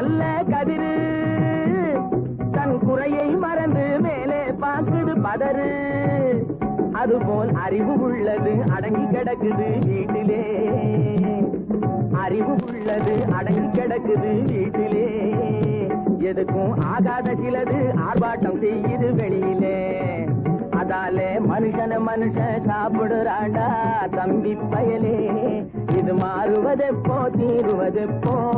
நல்ல கதிரு. தன் குறையை மறந்து மேலே பார்க்குது பதறு. அதுபோல் அறிவு உள்ளது அடங்கி கிடக்குது வீட்டிலே. அறிவு உள்ளது அடங்கி கிடக்குது வீட்டிலே. எதுக்கும் ஆகாத சிலது ஆர்ப்பாட்டம் செய்யுது வெளியிலே. அதாலே மனுஷன மனுஷன் சாப்பிடுறாண்டா தம்பி பயலே. இது மாறுவதெப்போ தீருவதெப்போ?